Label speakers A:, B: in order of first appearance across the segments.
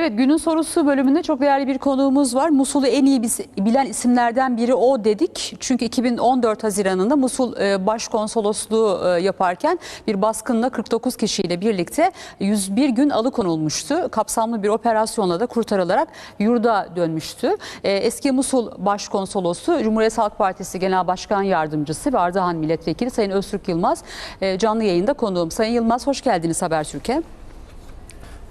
A: Evet günün sorusu bölümünde çok değerli bir konuğumuz var. Musul'u en iyi bilen isimlerden biri o dedik. Çünkü 2014 Haziran'ında Musul e, Başkonsolosluğu e, yaparken bir baskınla 49 kişiyle birlikte 101 gün alıkonulmuştu. Kapsamlı bir operasyonla da kurtarılarak yurda dönmüştü. E, Eski Musul Başkonsolosu Cumhuriyet Halk Partisi Genel Başkan Yardımcısı ve Ardahan Milletvekili Sayın Öztürk Yılmaz canlı yayında konuğum. Sayın Yılmaz hoş geldiniz Habertürk'e.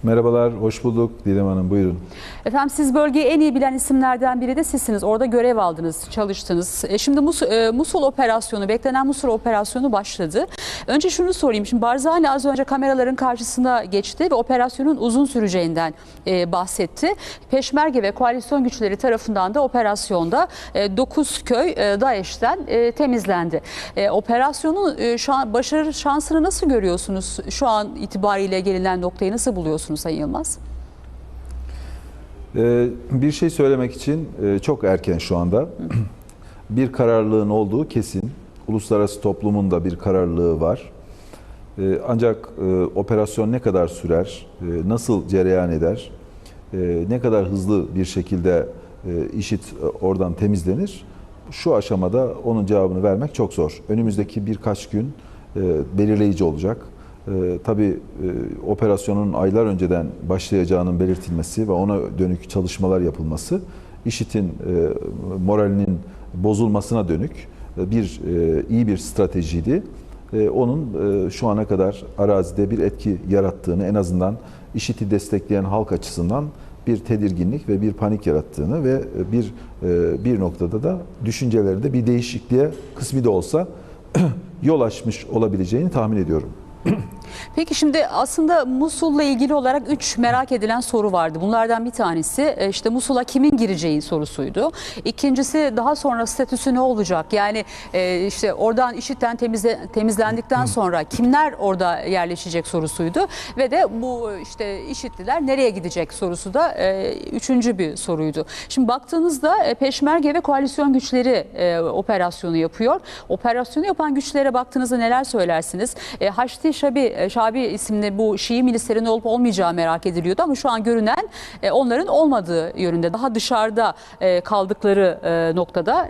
B: Merhabalar, hoş bulduk Didem Hanım. Buyurun.
A: Efendim siz bölgeyi en iyi bilen isimlerden biri de sizsiniz. Orada görev aldınız, çalıştınız. E, Şimdi Mus- e, Musul operasyonu, beklenen Musul operasyonu başladı. Önce şunu sorayım. Şimdi Barzani az önce kameraların karşısına geçti ve operasyonun uzun süreceğinden e, bahsetti. Peşmerge ve koalisyon güçleri tarafından da operasyonda 9 köy e, DAEŞ'ten e, temizlendi. E, Operasyonun e, şu an başarı şansını nasıl görüyorsunuz? Şu an itibariyle gelinen noktayı nasıl buluyorsunuz Sayın Yılmaz?
B: Ee, bir şey söylemek için e, çok erken şu anda. Bir kararlılığın olduğu kesin. Uluslararası toplumun da bir kararlılığı var. Ee, Ancak e, operasyon ne kadar sürer, e, nasıl cereyan eder, ne kadar hızlı bir şekilde işit oradan temizlenir, şu aşamada onun cevabını vermek çok zor. Önümüzdeki birkaç gün belirleyici olacak. E, tabii e, operasyonun aylar önceden başlayacağının belirtilmesi ve ona dönük çalışmalar yapılması, IŞİD'in e, moralinin bozulmasına dönük e, bir e, iyi bir stratejiydi. E, onun e, şu ana kadar arazide bir etki yarattığını, en azından IŞİD'i destekleyen halk açısından bir tedirginlik ve bir panik yarattığını ve bir e, bir noktada da düşüncelerinde bir değişikliğe kısmi de olsa yol açmış olabileceğini tahmin ediyorum.
A: Peki şimdi aslında Musul'la ilgili olarak 3 merak edilen soru vardı. Bunlardan bir tanesi e, işte Musul'a kimin gireceği sorusuydu. İkincisi daha sonra statüsü ne olacak? Yani e, işte oradan IŞİD'den temizle, temizlendikten sonra kimler orada yerleşecek sorusuydu. Ve de bu işte IŞİD'liler nereye gidecek sorusu da e, üçüncü bir soruydu. Şimdi baktığınızda Peşmerge ve koalisyon güçleri operasyonu yapıyor. Operasyonu yapan güçlere baktığınızda neler söylersiniz? Haçlı Şabi, e, Şabi isimli bu Şii milislerin olup olmayacağı merak ediliyordu ama şu an görünen e, onların olmadığı yönünde. Daha dışarıda e, kaldıkları noktada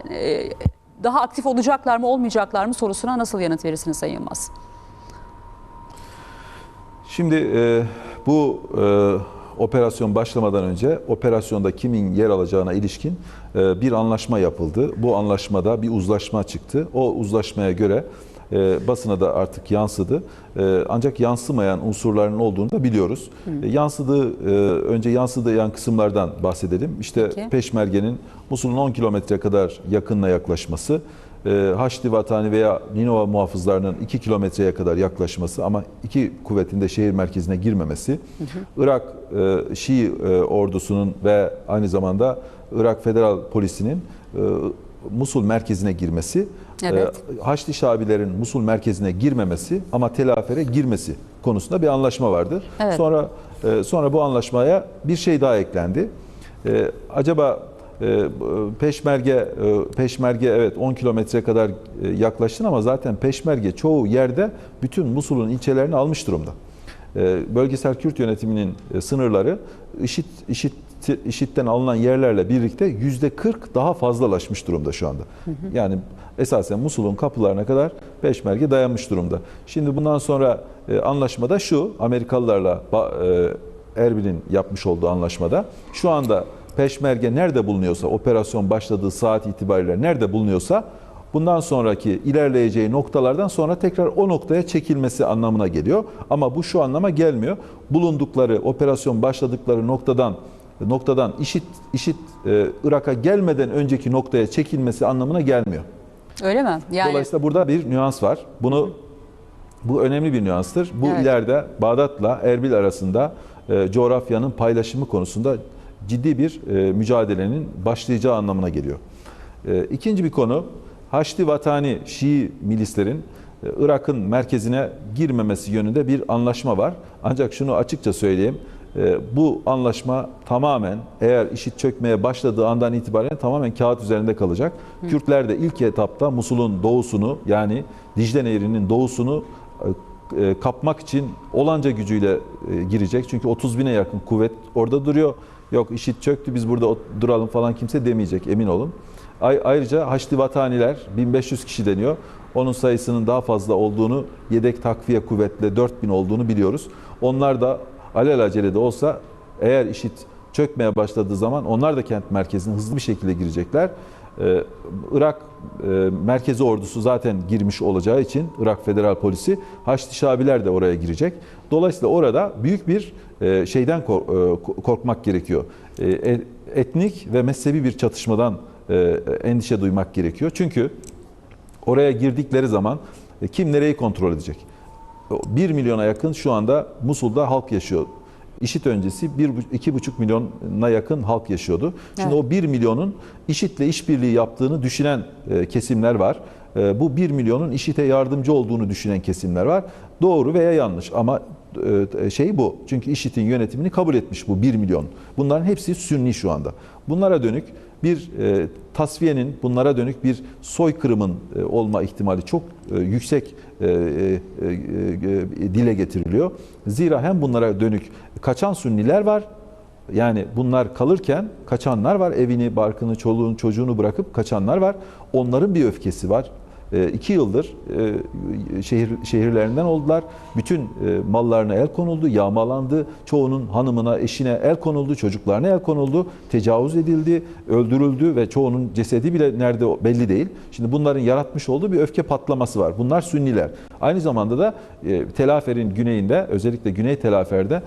A: daha aktif olacaklar mı olmayacaklar mı sorusuna nasıl yanıt verirsiniz Sayın Yılmaz?
B: Şimdi bu operasyon başlamadan önce operasyonda kimin yer alacağına ilişkin bir anlaşma yapıldı. Bu anlaşmada bir uzlaşma çıktı. O uzlaşmaya göre e, basına da artık yansıdı. E, ancak yansımayan unsurların olduğunu da biliyoruz. E, yansıdığı e, önce yansıdığı kısımlardan bahsedelim. İşte
A: Peki.
B: Peşmerge'nin Musul'un 10 kilometre kadar yakınına yaklaşması, e, Haçlı Vatani veya Ninova muhafızlarının 2 kilometreye kadar yaklaşması ama iki kuvvetin de şehir merkezine girmemesi, Irak e, Şii e, ordusunun ve aynı zamanda Irak Federal Polisi'nin Musul merkezine girmesi,
A: Evet.
B: e, Haçlı Şabilerin Musul merkezine girmemesi ama telafere girmesi konusunda bir anlaşma vardı.
A: Evet.
B: Sonra e, sonra bu anlaşmaya bir şey daha eklendi. E, acaba e, Peşmerge e, Peşmerge evet 10 kilometre kadar e, yaklaştın ama zaten Peşmerge çoğu yerde bütün Musul'un ilçelerini almış durumda. E, Bölgesel Kürt yönetiminin e, sınırları IŞİD, IŞİD, IŞİD'den alınan yerlerle birlikte yüzde 40 daha fazlalaşmış durumda şu anda. Yani esasen Musul'un kapılarına kadar Peşmerge dayanmış durumda. Şimdi bundan sonra e, anlaşmada şu Amerikalılarla e, Erbil'in yapmış olduğu anlaşmada şu anda Peşmerge nerede bulunuyorsa, operasyon başladığı saat itibariyle nerede bulunuyorsa bundan sonraki ilerleyeceği noktalardan sonra tekrar o noktaya çekilmesi anlamına geliyor. Ama bu şu anlama gelmiyor. Bulundukları, operasyon başladıkları noktadan noktadan işit işit e, Irak'a gelmeden önceki noktaya çekilmesi anlamına gelmiyor.
A: Öyle mi? Yani
B: Dolayısıyla burada bir nüans var. Bunu bu önemli bir nüanstır. Bu
A: Evet.
B: ileride Bağdat'la Erbil arasında e, coğrafyanın paylaşımı konusunda ciddi bir e, mücadelenin başlayacağı anlamına geliyor. E, ikinci bir konu Haçlı Vatani Şii milislerin e, Irak'ın merkezine girmemesi yönünde bir anlaşma var. Ancak şunu açıkça söyleyeyim. E, Bu anlaşma tamamen eğer işit çökmeye başladığı andan itibaren tamamen kağıt üzerinde kalacak. Kürtler de ilk etapta Musul'un doğusunu yani Dicle Nehri'nin doğusunu e, e, kapmak için olanca gücüyle e, girecek. Çünkü 30 bine yakın kuvvet orada duruyor. Yok işit çöktü biz burada duralım falan kimse demeyecek emin olun. Ay- Ayrıca Haçlı Vataniler 1500 kişi deniyor. Onun sayısının daha fazla olduğunu, yedek takviye kuvvetle 4000 olduğunu biliyoruz. Onlar da alelacele de olsa eğer işit çökmeye başladığı zaman onlar da kent merkezine hızlı bir şekilde girecekler. Ee, Irak e, merkezi ordusu zaten girmiş olacağı için Irak Federal Polisi Haçlı Şabiler de oraya girecek. Dolayısıyla orada büyük bir e, şeyden kor- e, korkmak gerekiyor. E, e- Etnik ve mezhebi bir çatışmadan e, endişe duymak gerekiyor. Çünkü oraya girdikleri zaman e, kim nereyi kontrol edecek? 1 milyona yakın şu anda Musul'da halk yaşıyor. İşit öncesi 1,5 milyona yakın halk yaşıyordu. Şimdi
A: Evet.
B: o 1 milyonun IŞİD'le işbirliği yaptığını düşünen e, kesimler var. E, Bu 1 milyonun IŞİD'e yardımcı olduğunu düşünen kesimler var. Doğru veya yanlış ama e, şey bu. Çünkü IŞİD'in yönetimini kabul etmiş bu 1 milyon. Bunların hepsi Sünni şu anda. Bunlara dönük bir e, tasfiyenin, bunlara dönük bir soykırımın e, olma ihtimali çok e, yüksek e, e, e, e, dile getiriliyor. Zira hem bunlara dönük kaçan Sünniler var, yani bunlar kalırken kaçanlar var. Evini, barkını, çoluğunu, çocuğunu bırakıp kaçanlar var. Onların bir öfkesi var. E, iki yıldır e, şehir şehirlerinden oldular. Bütün e, mallarına el konuldu, yağmalandı. Çoğunun hanımına, eşine el konuldu, çocuklarına el konuldu. Tecavüz edildi, öldürüldü ve çoğunun cesedi bile nerede belli değil. Şimdi bunların yaratmış olduğu bir öfke patlaması var. Bunlar Sünniler. Aynı zamanda da e, Telafer'in güneyinde, özellikle Güney Telafer'de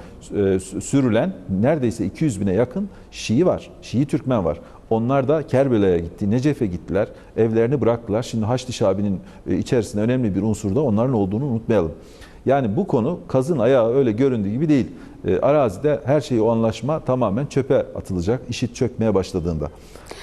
B: sürülen neredeyse 200 bine yakın Şii var. Şii Türkmen var. Onlar da Kerbela'ya gitti, Necef'e gittiler, evlerini bıraktılar. Şimdi Haçlı Şabi'nin e, içerisinde önemli bir unsur da onların olduğunu unutmayalım. Yani bu konu kazın ayağı öyle göründüğü gibi değil. E, arazide her şey o anlaşma tamamen çöpe atılacak işit çökmeye başladığında.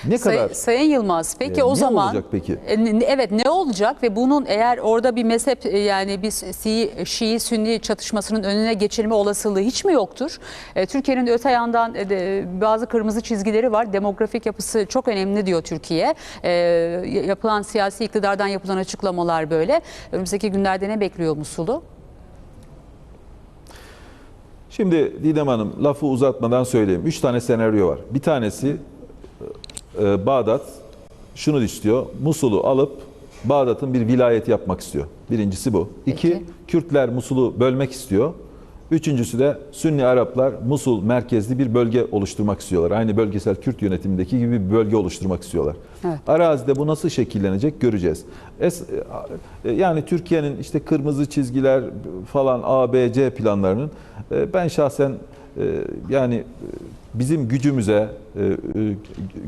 B: Ne
A: Say-
B: kadar
A: Sayın Yılmaz peki
B: E,
A: o
B: ne
A: zaman
B: olacak peki?
A: E, evet ne olacak ve bunun eğer orada bir mezhep e, yani bir Şii, Şii Sünni çatışmasının önüne geçilme olasılığı hiç mi yoktur? E, Türkiye'nin öte yandan e, de, bazı kırmızı çizgileri var. Demografik yapısı çok önemli diyor Türkiye. E, yapılan siyasi iktidardan yapılan açıklamalar böyle. Önümüzdeki günlerde ne bekliyor Musul'u?
B: Şimdi Didem Hanım lafı uzatmadan söyleyeyim. Üç tane senaryo var. Bir tanesi e, Bağdat şunu istiyor. Musul'u alıp Bağdat'ın bir vilayet yapmak istiyor. Birincisi bu. İki,
A: Peki.
B: Kürtler Musul'u bölmek istiyor. Üçüncüsü de Sünni Araplar Musul merkezli bir bölge oluşturmak istiyorlar. Aynı bölgesel Kürt yönetimindeki gibi bir bölge oluşturmak istiyorlar.
A: Evet.
B: Arazide bu nasıl şekillenecek göreceğiz. Es, e, yani Türkiye'nin işte kırmızı çizgiler falan A, B, C planlarının e, ben şahsen e, yani bizim gücümüze,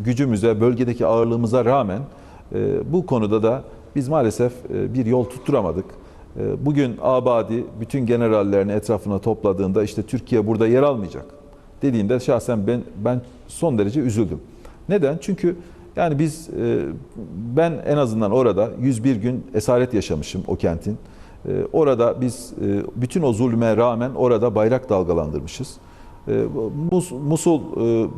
B: gücümüze, bölgedeki ağırlığımıza rağmen bu konuda da biz maalesef bir yol tutturamadık. E, Bugün Abadi bütün generallerini etrafına topladığında işte Türkiye burada yer almayacak dediğinde şahsen ben ben son derece üzüldüm. Neden? Çünkü yani biz e, ben en azından orada 101 gün esaret yaşamışım o kentin. E, Orada biz e, bütün o zulme rağmen orada bayrak dalgalandırmışız. Mus- Musul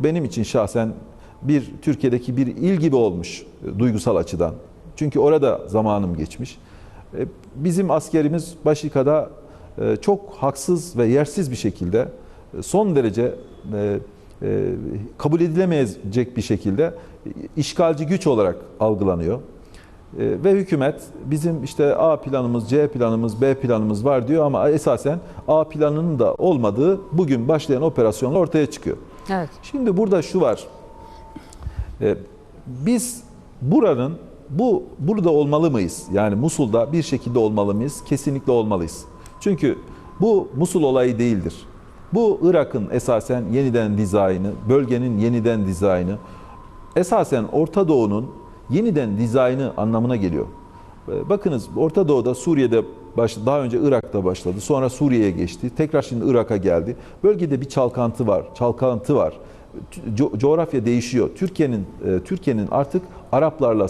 B: benim için şahsen bir Türkiye'deki bir il gibi olmuş duygusal açıdan. Çünkü orada zamanım geçmiş. E, Bizim askerimiz Başika'da e, çok haksız ve yersiz bir şekilde e, son derece kabul edilemeyecek bir şekilde işgalci güç olarak algılanıyor. Ve hükümet bizim işte A planımız, C planımız, B planımız var diyor ama esasen A planının da olmadığı bugün başlayan operasyonlar ortaya çıkıyor.
A: Evet.
B: Şimdi burada şu var. Biz buranın bu burada olmalı mıyız? Yani Musul'da bir şekilde olmalı mıyız? Kesinlikle olmalıyız. Çünkü bu Musul olayı değildir. Bu Irak'ın esasen yeniden dizaynı, bölgenin yeniden dizaynı, esasen Orta Doğu'nun yeniden dizaynı anlamına geliyor. Ee, Bakınız Orta Doğu'da Suriye'de baş, daha önce Irak'ta başladı. Sonra Suriye'ye geçti. Tekrar şimdi Irak'a geldi. Bölgede bir çalkantı var. Çalkantı var. Co- coğrafya değişiyor. Türkiye'nin e, Türkiye'nin artık Araplarla e,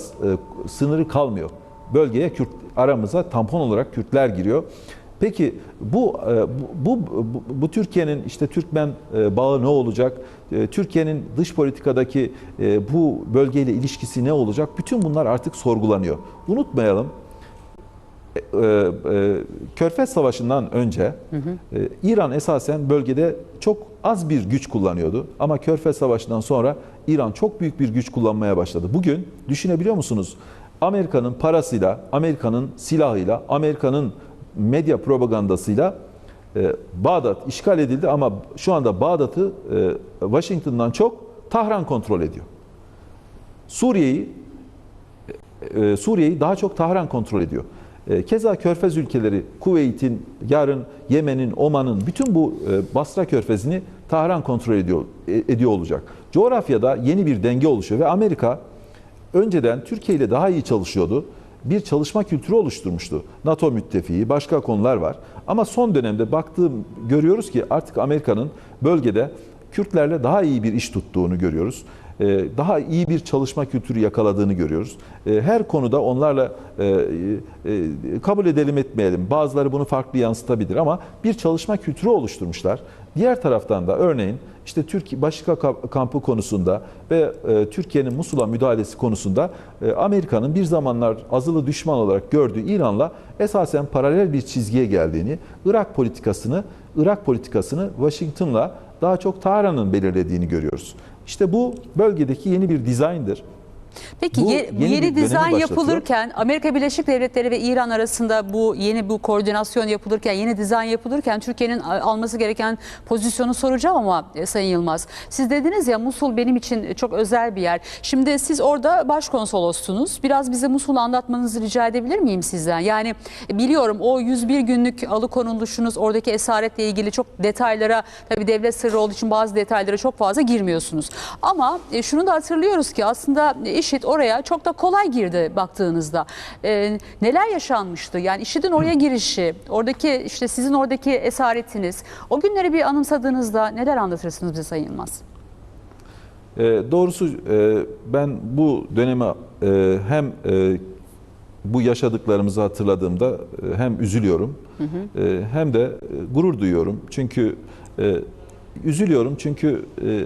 B: sınırı kalmıyor. Bölgeye Kürt aramıza tampon olarak Kürtler giriyor. Peki bu e, bu bu, bu Türkiye'nin işte Türkmen e, bağı ne olacak? Türkiye'nin dış politikadaki bu bölgeyle ilişkisi ne olacak? Bütün bunlar artık sorgulanıyor. Unutmayalım e, e, Körfez Savaşı'ndan önce e, İran esasen bölgede çok az bir güç kullanıyordu. Ama Körfez Savaşı'ndan sonra İran çok büyük bir güç kullanmaya başladı. Bugün düşünebiliyor musunuz? Amerika'nın parasıyla, Amerika'nın silahıyla, Amerika'nın medya propagandasıyla e, Bağdat işgal edildi ama şu anda Bağdat'ı e, Washington'dan çok Tahran kontrol ediyor. Suriye'yi e, Suriye'yi daha çok Tahran kontrol ediyor. E, Keza Körfez ülkeleri, Kuveyt'in, yarın Yemen'in, Oman'ın bütün bu e, Basra Körfezi'ni Tahran kontrol ediyor e, ediyor olacak. Coğrafyada yeni bir denge oluşuyor ve Amerika önceden Türkiye ile daha iyi çalışıyordu. Bir çalışma kültürü oluşturmuştu. NATO müttefiği, başka konular var. Ama son dönemde baktığım görüyoruz ki artık Amerika'nın bölgede Kürtlerle daha iyi bir iş tuttuğunu görüyoruz. Ee, Daha iyi bir çalışma kültürü yakaladığını görüyoruz. Ee, Her konuda onlarla e, e, kabul edelim etmeyelim. Bazıları bunu farklı yansıtabilir ama bir çalışma kültürü oluşturmuşlar. Diğer taraftan da örneğin işte Türkiye Başka Kamp- kampı konusunda ve e, Türkiye'nin Musul'a müdahalesi konusunda e, Amerika'nın bir zamanlar azılı düşman olarak gördüğü İran'la esasen paralel bir çizgiye geldiğini, Irak politikasını Irak politikasını Washington'la daha çok Tahran'ın belirlediğini görüyoruz. İşte bu bölgedeki yeni bir dizayndır.
A: Peki
B: Bu
A: ye-
B: yeni
A: yeni, dizayn yapılırken Amerika Birleşik Devletleri ve İran arasında bu yeni bu koordinasyon yapılırken yeni dizayn yapılırken Türkiye'nin alması gereken pozisyonu soracağım ama e, Sayın Yılmaz. Siz dediniz ya Musul benim için çok özel bir yer. Şimdi siz orada başkonsolostunuz. Biraz bize Musul'u anlatmanızı rica edebilir miyim sizden? Yani e, biliyorum o 101 günlük alıkonuluşunuz oradaki esaretle ilgili çok detaylara tabii devlet sırrı olduğu için bazı detaylara çok fazla girmiyorsunuz. Ama e, şunu da hatırlıyoruz ki aslında IŞİD oraya çok da kolay girdi baktığınızda. E, neler yaşanmıştı? Yani IŞİD'in oraya girişi, oradaki işte sizin oradaki esaretiniz. O günleri bir anımsadığınızda neler anlatırsınız bize Sayın Yılmaz?
B: E, doğrusu e, ben bu döneme e, hem e, bu yaşadıklarımızı hatırladığımda e, hem üzülüyorum e, hem de e, gurur duyuyorum. Çünkü e, üzülüyorum çünkü e,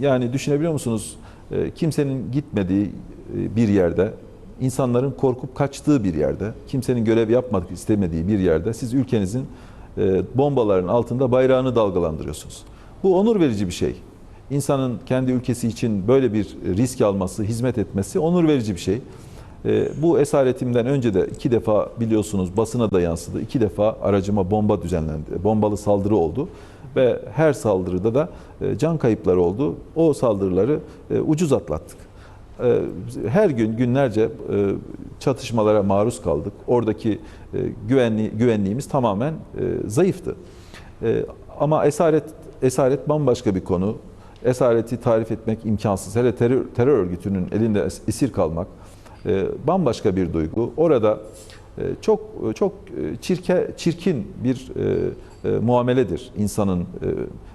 B: yani düşünebiliyor musunuz kimsenin gitmediği e, bir yerde, insanların korkup kaçtığı bir yerde, kimsenin görev yapmak istemediği bir yerde siz ülkenizin e, bombaların altında bayrağını dalgalandırıyorsunuz. Bu onur verici bir şey. İnsanın kendi ülkesi için böyle bir risk alması, hizmet etmesi onur verici bir şey. E, bu esaretimden önce de iki defa biliyorsunuz basına da yansıdı. İki defa aracıma bomba düzenlendi. Bombalı saldırı oldu. Ve her saldırıda da e, can kayıpları oldu. O saldırıları e, ucuz atlattık. E, Her gün günlerce çatışmalara maruz kaldık. Oradaki güvenli, güvenliğimiz tamamen zayıftı. Ama esaret esaret bambaşka bir konu. Esareti tarif etmek imkansız. Hele terör, terör örgütünün elinde es- esir kalmak bambaşka bir duygu. Orada çok çok çirke çirkin bir e, muameledir. İnsanın e,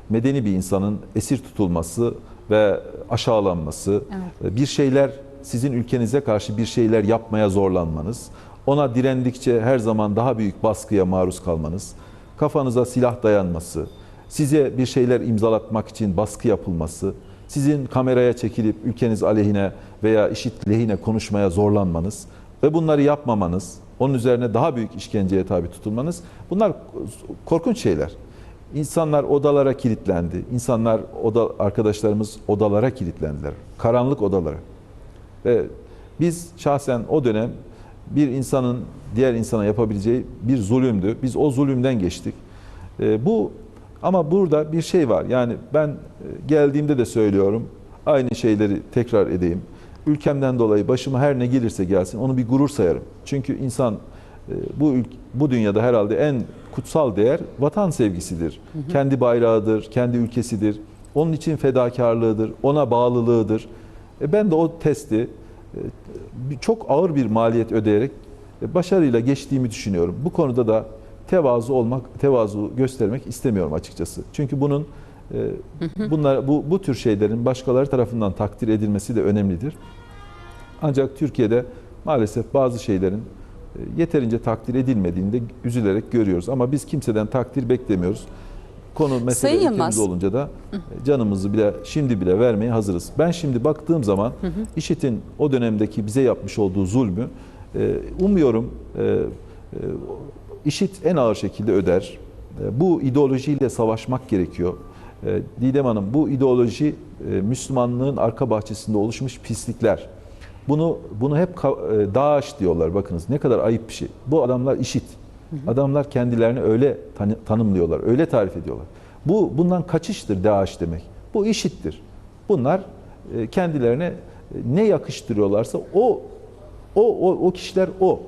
B: medeni bir insanın esir tutulması ve aşağılanması, e, bir şeyler sizin ülkenize karşı bir şeyler yapmaya zorlanmanız, ona direndikçe her zaman daha büyük baskıya maruz kalmanız, kafanıza silah dayanması, size bir şeyler imzalatmak için baskı yapılması, sizin kameraya çekilip ülkeniz aleyhine veya işit lehine konuşmaya zorlanmanız ve bunları yapmamanız, onun üzerine daha büyük işkenceye tabi tutulmanız bunlar korkunç şeyler. İnsanlar odalara kilitlendi. İnsanlar oda arkadaşlarımız odalara kilitlendiler. Karanlık odalara. Ve biz şahsen o dönem bir insanın diğer insana yapabileceği bir zulümdü. Biz o zulümden geçtik. E, bu ama burada bir şey var. Yani ben e, geldiğimde de söylüyorum. Aynı şeyleri tekrar edeyim. Ülkemden dolayı başıma her ne gelirse gelsin onu bir gurur sayarım. Çünkü insan e, bu bu dünyada herhalde en kutsal değer vatan sevgisidir. Kendi bayrağıdır, kendi ülkesidir. Onun için fedakarlığıdır, ona bağlılığıdır. E, ben de o testi e, çok ağır bir maliyet ödeyerek e, başarıyla geçtiğimi düşünüyorum. Bu konuda da tevazu olmak, tevazu göstermek istemiyorum açıkçası. Çünkü bunun bunlar bu bu tür şeylerin başkaları tarafından takdir edilmesi de önemlidir. Ancak Türkiye'de maalesef bazı şeylerin e, yeterince takdir edilmediğini de üzülerek görüyoruz. Ama biz kimseden takdir beklemiyoruz. Konu mesele
A: Sayın
B: ülkemiz olunca da canımızı bile şimdi bile vermeye hazırız. Ben şimdi baktığım zaman IŞİD'in o dönemdeki bize yapmış olduğu zulmü e, umuyorum e, İşit en ağır şekilde öder. Bu ideolojiyle savaşmak gerekiyor. E, Didem Hanım bu ideoloji e, Müslümanlığın arka bahçesinde oluşmuş pislikler. Bunu bunu hep e, DAEŞ diyorlar bakınız ne kadar ayıp bir şey. Bu adamlar işit. Adamlar kendilerini öyle tanı- tanımlıyorlar, öyle tarif ediyorlar. Bu bundan kaçıştır DAEŞ demek. Bu işittir. Bunlar e, kendilerine ne yakıştırıyorlarsa o o o, o kişiler o.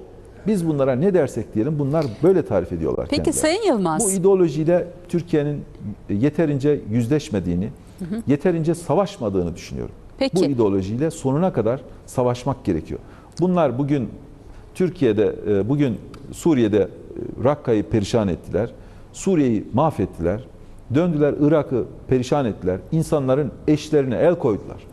B: Biz bunlara ne dersek diyelim bunlar böyle tarif ediyorlar
A: Peki
B: kendilerini.
A: Sayın Yılmaz.
B: Bu ideolojiyle Türkiye'nin yeterince yüzleşmediğini, yeterince savaşmadığını düşünüyorum.
A: Peki.
B: Bu ideolojiyle sonuna kadar savaşmak gerekiyor. Bunlar bugün Türkiye'de, e, bugün Suriye'de e, Rakka'yı perişan ettiler. Suriye'yi mahvettiler. Döndüler Irak'ı perişan ettiler. İnsanların eşlerine el koydular.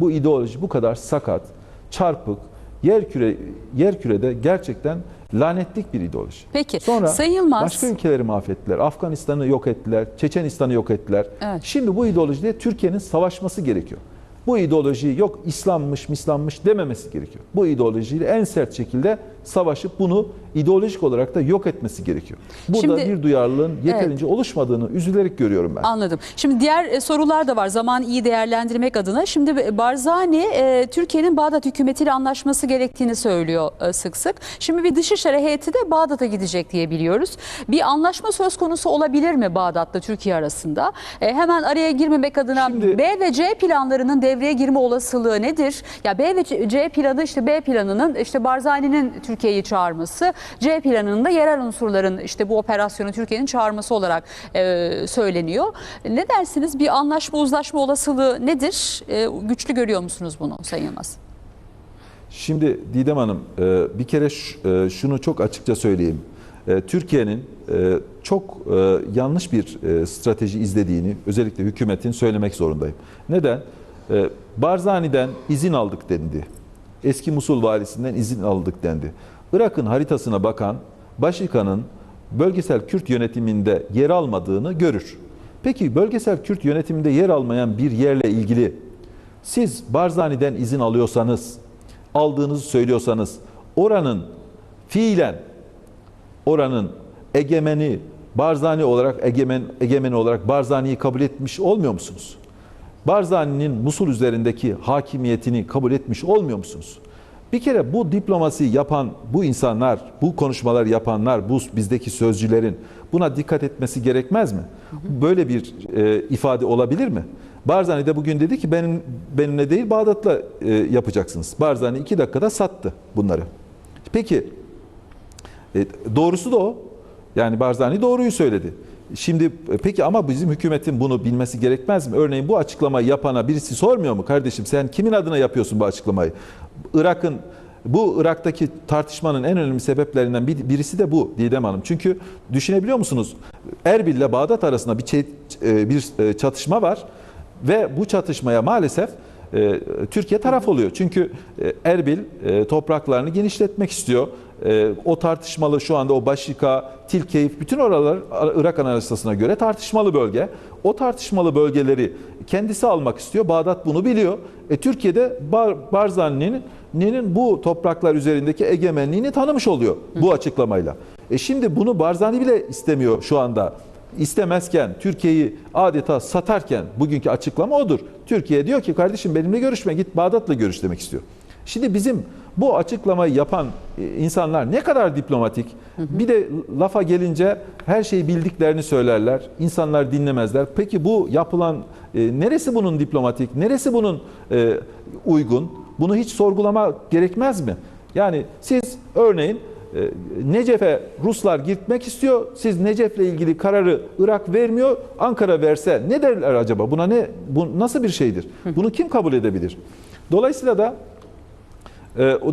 B: Bu ideoloji bu kadar sakat, çarpık, yerküre yerkürede gerçekten lanetlik bir ideoloji.
A: Peki,
B: Sonra
A: Sayın Yılmaz-
B: başka ülkeleri mahvettiler. Afganistan'ı yok ettiler, Çeçenistan'ı yok ettiler.
A: Evet.
B: Şimdi bu ideolojide Türkiye'nin savaşması gerekiyor. Bu ideolojiyi yok İslammış, Mislammış dememesi gerekiyor. Bu ideolojiyle en sert şekilde savaşıp bunu ideolojik olarak da yok etmesi gerekiyor. Burada
A: Şimdi-
B: bir duyarlılığın yeterince oluşmadığını üzülerek görüyorum ben.
A: Anladım. Şimdi diğer e, sorular da var zaman iyi değerlendirmek adına. Şimdi Barzani e, Türkiye'nin Bağdat hükümetiyle anlaşması gerektiğini söylüyor e, sık sık. Şimdi bir dışişleri heyeti de Bağdat'a gidecek diye biliyoruz. Bir anlaşma söz konusu olabilir mi Bağdat'la Türkiye arasında? E, hemen araya girmemek adına
B: Şimdi-
A: B ve C planlarının devreye girme olasılığı nedir? Ya B ve C- planı işte B planının işte Barzani'nin Türkiye'yi çağırması, C planının da yerel unsurların işte bu operasyonu Türkiye'nin çağırması olarak e, söyleniyor. Ne dersiniz? Bir anlaşma uzlaşma olasılığı nedir? E, güçlü görüyor musunuz bunu Sayın Yılmaz?
B: Şimdi Didem Hanım e, bir kere e, şunu çok açıkça söyleyeyim. E, Türkiye'nin çok yanlış bir strateji izlediğini özellikle hükümetin söylemek zorundayım. Neden? E, Barzani'den izin aldık dendi. Eski Musul valisinden izin aldık dendi. Irak'ın haritasına bakan Başikan'ın bölgesel Kürt yönetiminde yer almadığını görür. Peki bölgesel Kürt yönetiminde yer almayan bir yerle ilgili siz Barzani'den izin alıyorsanız, aldığınızı söylüyorsanız oranın fiilen oranın egemeni Barzani olarak egemen egemeni olarak Barzani'yi kabul etmiş olmuyor musunuz? Barzani'nin Musul üzerindeki hakimiyetini kabul etmiş olmuyor musunuz? Bir kere bu diplomasi yapan bu insanlar, bu konuşmalar yapanlar, bu bizdeki sözcülerin buna dikkat etmesi gerekmez mi? Böyle bir e, ifade olabilir mi? Barzani de bugün dedi ki benim benimle değil Bağdat'la e, yapacaksınız. Barzani iki dakikada sattı bunları. Peki e, doğrusu da o. Yani Barzani doğruyu söyledi. Şimdi e, peki ama bizim hükümetin bunu bilmesi gerekmez mi? Örneğin bu açıklamayı yapana birisi sormuyor mu kardeşim sen kimin adına yapıyorsun bu açıklamayı? Irak'ın bu Irak'taki tartışmanın en önemli sebeplerinden bir- birisi de bu Didem Hanım. Çünkü düşünebiliyor musunuz? Erbil ile Bağdat arasında bir e, bir e, çatışma var ve bu çatışmaya maalesef Türkiye taraf oluyor. Çünkü Erbil topraklarını genişletmek istiyor. E, o tartışmalı şu anda o Başika, Tilkeyif bütün oralar Irak Anayasası'na göre tartışmalı bölge. O tartışmalı bölgeleri kendisi almak istiyor. Bağdat bunu biliyor. E, Türkiye'de Bar, Barzani'nin Ni'nin bu topraklar üzerindeki egemenliğini tanımış oluyor bu açıklamayla. E şimdi bunu Barzani bile istemiyor şu anda istemezken, Türkiye'yi adeta satarken bugünkü açıklama odur. Türkiye diyor ki kardeşim benimle görüşme git Bağdat'la görüş demek istiyor. Şimdi bizim bu açıklamayı yapan e, insanlar ne kadar diplomatik. Bir de lafa gelince her şeyi bildiklerini söylerler. İnsanlar dinlemezler. Peki bu yapılan e, neresi bunun diplomatik? Neresi bunun e, uygun? Bunu hiç sorgulama gerekmez mi? Yani siz örneğin Necef'e Ruslar gitmek istiyor. Siz Necef'le ilgili kararı Irak vermiyor. Ankara verse ne derler acaba? Buna ne bu nasıl bir şeydir? Bunu kim kabul edebilir? Dolayısıyla da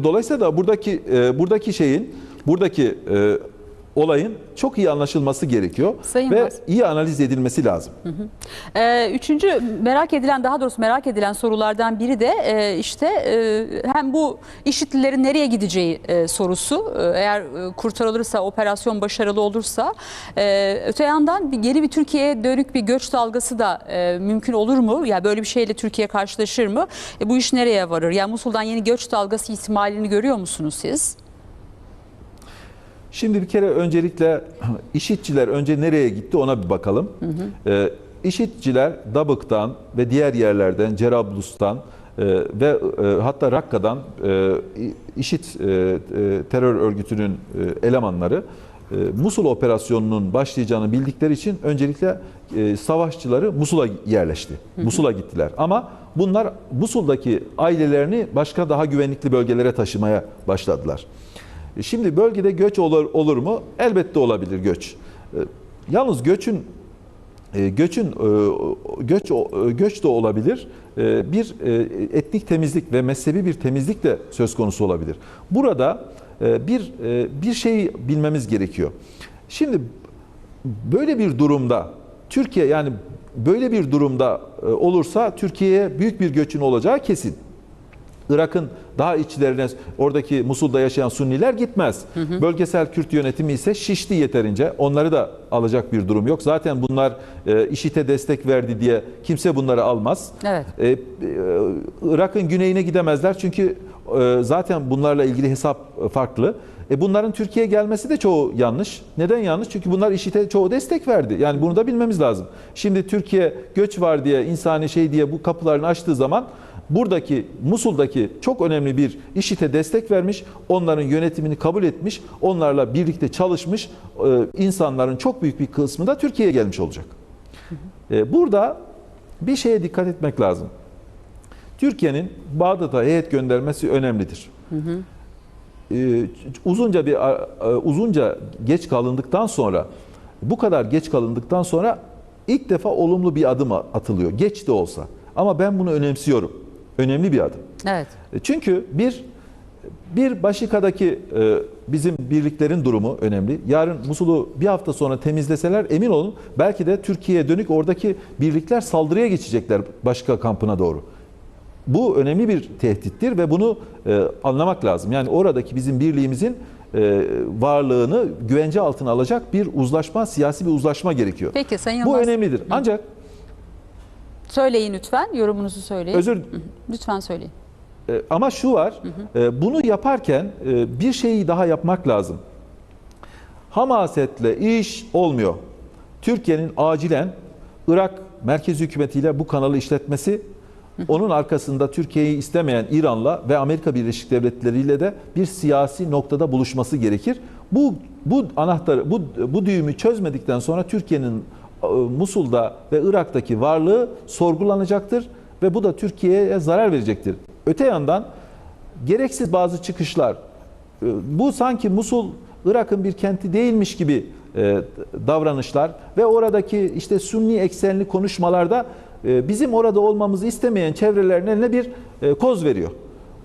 B: dolayısıyla da buradaki e, buradaki şeyin buradaki e, olayın çok iyi anlaşılması gerekiyor
A: Sayın
B: ve
A: Yılmaz.
B: iyi analiz edilmesi lazım.
A: Ee, üçüncü merak edilen daha doğrusu merak edilen sorulardan biri de e, işte e, hem bu işitlilerin nereye gideceği e, sorusu E, eğer e, kurtarılırsa operasyon başarılı olursa e, öte yandan bir, yeni bir Türkiye'ye dönük bir göç dalgası da e, mümkün olur mu? Ya böyle bir şeyle Türkiye karşılaşır mı? E, bu iş nereye varır? Yani Musul'dan yeni göç dalgası ihtimalini görüyor musunuz siz?
B: Şimdi bir kere öncelikle işitçiler önce nereye gitti ona bir bakalım. Ee, işitçiler Dabık'tan ve diğer yerlerden, Cerablus'tan e, ve e, hatta Rakka'dan e, işit e, e, terör örgütünün e, elemanları e, Musul operasyonunun başlayacağını bildikleri için öncelikle e, savaşçıları Musul'a yerleşti. Musul'a gittiler. Ama bunlar Musul'daki ailelerini başka daha güvenlikli bölgelere taşımaya başladılar. E, Şimdi bölgede göç olur, olur mu? Elbette olabilir göç. E, Yalnız göçün e, göçün göç göç de olabilir. Bir etnik temizlik ve mezhebi bir temizlik de söz konusu olabilir. Burada bir bir şeyi bilmemiz gerekiyor. Şimdi böyle bir durumda Türkiye yani böyle bir durumda olursa Türkiye'ye büyük bir göçün olacağı kesin. Irak'ın daha içlerine oradaki Musul'da yaşayan Sunniler gitmez. Bölgesel Kürt yönetimi ise şişti yeterince. Onları da alacak bir durum yok. Zaten bunlar e, IŞİD'e destek verdi diye kimse bunları almaz.
A: Evet.
B: E, e, Irak'ın güneyine gidemezler çünkü e, zaten bunlarla ilgili hesap farklı. E bunların Türkiye'ye gelmesi de çoğu yanlış. Neden yanlış? Çünkü bunlar IŞİD'e çoğu destek verdi. Yani bunu da bilmemiz lazım. Şimdi Türkiye göç var diye, insani şey diye bu kapılarını açtığı zaman buradaki Musul'daki çok önemli bir IŞİD'e destek vermiş, onların yönetimini kabul etmiş, onlarla birlikte çalışmış e, insanların çok büyük bir kısmı da Türkiye'ye gelmiş olacak. E, Burada bir şeye dikkat etmek lazım. Türkiye'nin Bağdat'a heyet göndermesi önemlidir. Ee, uzunca bir e, uzunca geç kalındıktan sonra bu kadar geç kalındıktan sonra ilk defa olumlu bir adım atılıyor. Geç de olsa. Ama ben bunu önemsiyorum. Önemli bir adım.
A: Evet.
B: E, Çünkü bir bir Başika'daki e, bizim birliklerin durumu önemli. Yarın Musul'u bir hafta sonra temizleseler emin olun belki de Türkiye'ye dönük oradaki birlikler saldırıya geçecekler Başika kampına doğru. Bu önemli bir tehdittir ve bunu e, anlamak lazım. Yani oradaki bizim birliğimizin e, varlığını güvence altına alacak bir uzlaşma, siyasi bir uzlaşma gerekiyor.
A: Peki Sayın
B: Bu
A: Yılmaz.
B: önemlidir. Ancak
A: Söyleyin lütfen. Yorumunuzu söyleyin.
B: özür
A: Lütfen söyleyin.
B: E, Ama şu var, e, bunu yaparken e, bir şeyi daha yapmak lazım. Hamasetle iş olmuyor. Türkiye'nin acilen Irak merkez hükümetiyle bu kanalı işletmesi, onun arkasında Türkiye'yi istemeyen İran'la ve Amerika Birleşik Devletleri ile de bir siyasi noktada buluşması gerekir. Bu bu anahtarı, bu bu düğümü çözmedikten sonra Türkiye'nin Musul'da ve Irak'taki varlığı sorgulanacaktır ve bu da Türkiye'ye zarar verecektir. Öte yandan gereksiz bazı çıkışlar, e, bu sanki Musul Irak'ın bir kenti değilmiş gibi e, davranışlar ve oradaki işte Sünni eksenli konuşmalarda e, bizim orada olmamızı istemeyen çevrelerin eline bir e, koz veriyor.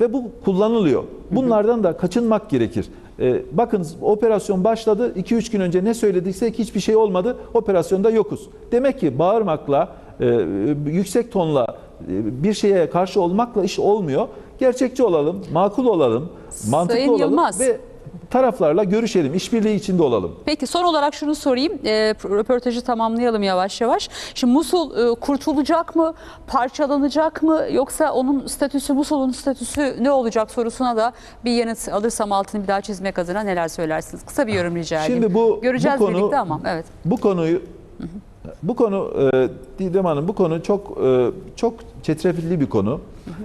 B: Ve bu kullanılıyor. Bunlardan da kaçınmak gerekir. E, bakınız operasyon başladı. 2-3 gün önce ne söylediksek hiçbir şey olmadı. Operasyonda yokuz. Demek ki bağırmakla, e, yüksek tonla e, bir şeye karşı olmakla iş olmuyor. Gerçekçi olalım, makul olalım, mantıklı
A: Sayın
B: olalım
A: Yılmaz.
B: ve taraflarla görüşelim, işbirliği içinde olalım.
A: Peki son olarak şunu sorayım. E, röportajı tamamlayalım yavaş yavaş. Şimdi Musul e, kurtulacak mı? Parçalanacak mı? Yoksa onun statüsü, Musul'un statüsü ne olacak sorusuna da bir yanıt alırsam altını bir daha çizmek adına neler söylersiniz? Kısa bir yorum rica edeyim.
B: Şimdi bu
A: Göreceğiz
B: bu konu
A: birlikte ama evet.
B: bu konuyu bu konu e, Didem Hanım bu konu çok e, çok çetrefilli bir konu.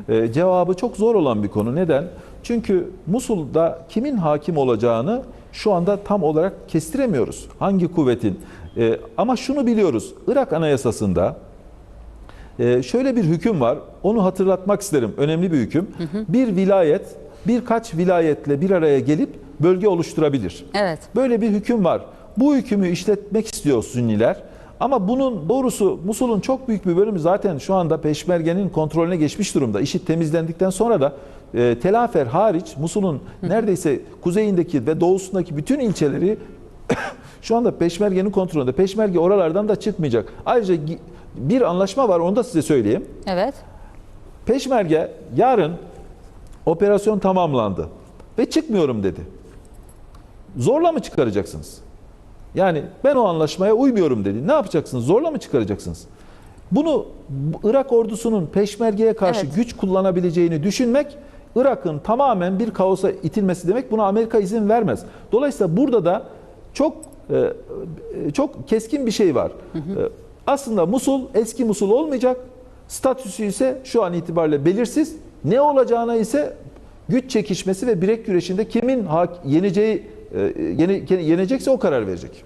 B: E, cevabı çok zor olan bir konu. Neden? Çünkü Musul'da kimin hakim olacağını şu anda tam olarak kestiremiyoruz. Hangi kuvvetin? E, ama şunu biliyoruz. Irak Anayasası'nda ee, şöyle bir hüküm var. Onu hatırlatmak isterim. Önemli bir hüküm. Bir vilayet birkaç vilayetle bir araya gelip bölge oluşturabilir.
A: Evet.
B: Böyle bir hüküm var. Bu hükümü işletmek istiyor Sünniler. Ama bunun doğrusu Musul'un çok büyük bir bölümü zaten şu anda Peşmerge'nin kontrolüne geçmiş durumda. İşi temizlendikten sonra da e, Telafer hariç Musul'un neredeyse kuzeyindeki ve doğusundaki bütün ilçeleri şu anda Peşmerge'nin kontrolünde. Peşmerge oralardan da çıkmayacak. Ayrıca bir anlaşma var onu da size söyleyeyim.
A: Evet.
B: Peşmerge yarın operasyon tamamlandı ve çıkmıyorum dedi. Zorla mı çıkaracaksınız? Yani ben o anlaşmaya uymuyorum dedi. Ne yapacaksınız? Zorla mı çıkaracaksınız? Bunu bu Irak ordusunun peşmergeye karşı
A: Evet.
B: güç kullanabileceğini düşünmek Irak'ın tamamen bir kaosa itilmesi demek buna Amerika izin vermez. Dolayısıyla burada da çok e, e, çok keskin bir şey var. E, Aslında Musul eski Musul olmayacak. Statüsü ise şu an itibariyle belirsiz. Ne olacağına ise güç çekişmesi ve bilek güreşinde kimin hak, yeneceği yene- yenecekse o karar verecek.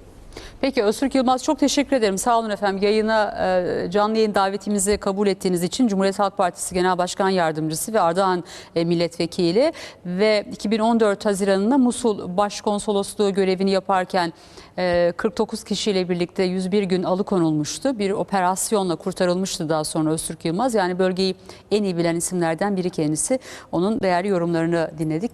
A: Peki Öztürk Yılmaz çok teşekkür ederim. Sağ olun efendim. Yayına e, canlı yayın davetimizi kabul ettiğiniz için Cumhuriyet Halk Partisi Genel Başkan Yardımcısı ve Ardahan e, Milletvekili ve 2014 Haziran'ında Musul Başkonsolosluğu görevini yaparken e, 49 kişiyle birlikte 101 gün alıkonulmuştu. Bir operasyonla kurtarılmıştı daha sonra Öztürk Yılmaz. Yani bölgeyi en iyi bilen isimlerden biri kendisi. Onun değerli yorumlarını dinledik.